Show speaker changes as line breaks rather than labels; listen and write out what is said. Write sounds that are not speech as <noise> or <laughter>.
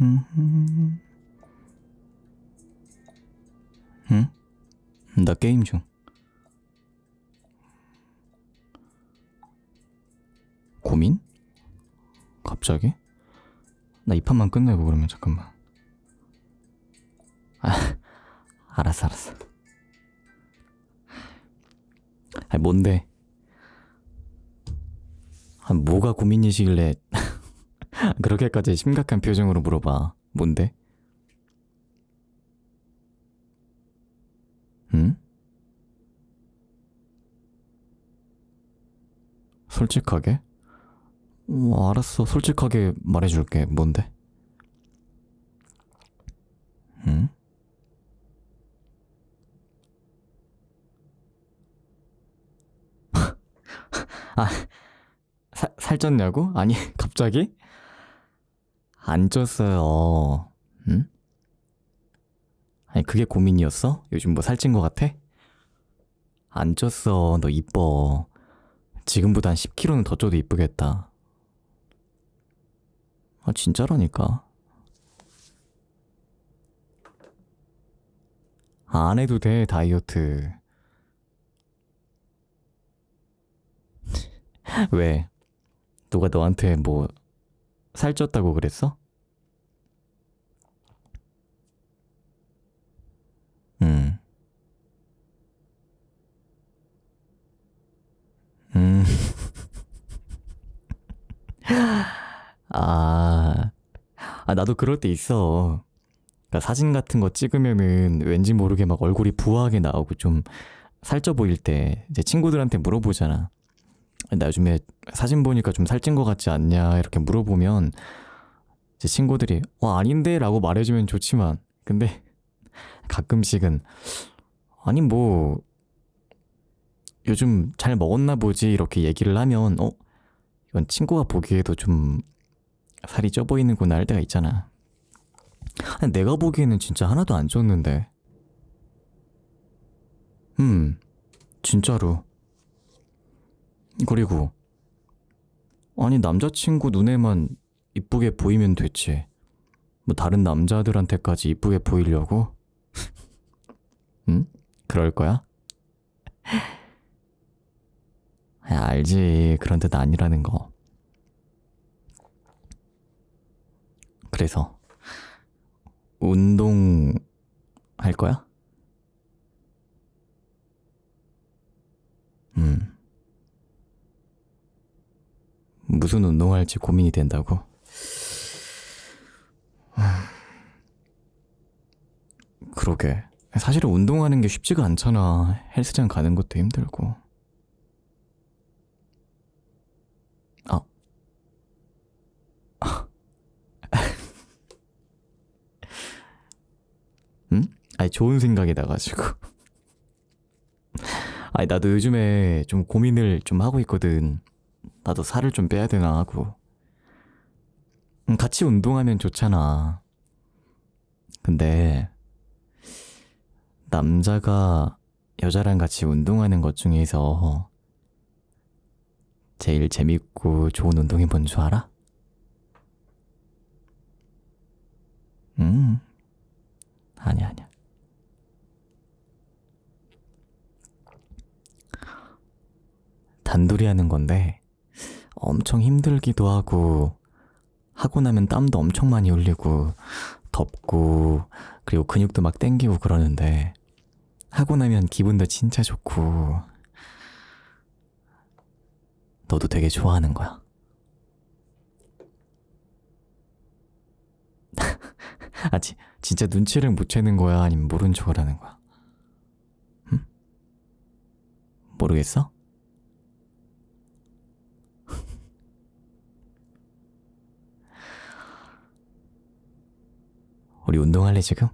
음. 응? 나 게임 중. 고민? 갑자기? 나 이 판만 끝내고 그러면 잠깐만. 아, 알았어, 알았어. 아니, 뭔데? 아, 뭐가 고민이시길래 <laughs> 그렇게까지 심각한 표정으로 물어봐. 뭔데? 응? 솔직하게? 어, 알았어. 솔직하게 말해줄게. 뭔데? 응? <laughs> 아, 살, 살쪘냐고? 아니, <laughs> 갑자기? 안 쪘어요. 응? 아니, 그게 고민이었어? 요즘 뭐 살찐 거 같아? 안 쪘어. 너 이뻐. 지금보다 한 10kg는 더 쪄도 이쁘겠다. 아, 진짜라니까. 안 해도 돼, 다이어트. <laughs> 왜? 누가 너한테 뭐, 살쪘다고 그랬어? 음. 음. <laughs> 아, 아, 나도 그럴 때 있어. 그러니까 사진 같은 거 찍으면은 왠지 모르게 막 얼굴이 부하게 나오고 좀 살쪄 보일 때 이제 친구들한테 물어보잖아. 나 요즘에 사진 보니까 좀 살찐 거 같지 않냐 이렇게 물어보면 이제 친구들이 어 아닌데 라고 말해주면 좋지만 근데 <laughs> 가끔씩은 아니 뭐 요즘 잘 먹었나 보지 이렇게 얘기를 하면 어 이건 친구가 보기에도 좀 살이 쪄 보이는구나 할 때가 있잖아. 내가 보기에는 진짜 하나도 안 쪘는데. 음, 진짜로. 그리고 아니 남자친구 눈에만 이쁘게 보이면 됐지. 뭐 다른 남자들한테까지 이쁘게 보이려고? <laughs> 응? 그럴 거야? 야, <laughs> 알지. 그런 뜻 아니라는 거. 그래서 운동 할 거야? 음. 무슨 운동할지 고민이 된다고? 그러게. 사실은 운동하는 게 쉽지가 않잖아. 헬스장 가는 것도 힘들고. 아. <laughs> 응? 아니, 좋은 생각이 나가지고. <laughs> 아니, 나도 요즘에 좀 고민을 좀 하고 있거든. 나도 살을 좀 빼야 되나 하고. 음, 같이 운동하면 좋잖아. 근데, 남자가 여자랑 같이 운동하는 것 중에서 제일 재밌고 좋은 운동이 뭔 줄 알아? 음, 아니야, 아니야. 단둘이 하는 건데, 엄청 힘들기도 하고, 하고 나면 땀도 엄청 많이 흘리고, 덥고, 그리고 근육도 막 땡기고 그러는데, 하고 나면 기분도 진짜 좋고, 너도 되게 좋아하는 거야. <laughs> 아, 지, 진짜 눈치를 못 채는 거야? 아니면 모른 척을 하는 거야? 응? 모르겠어? 우리 운동할래 지금?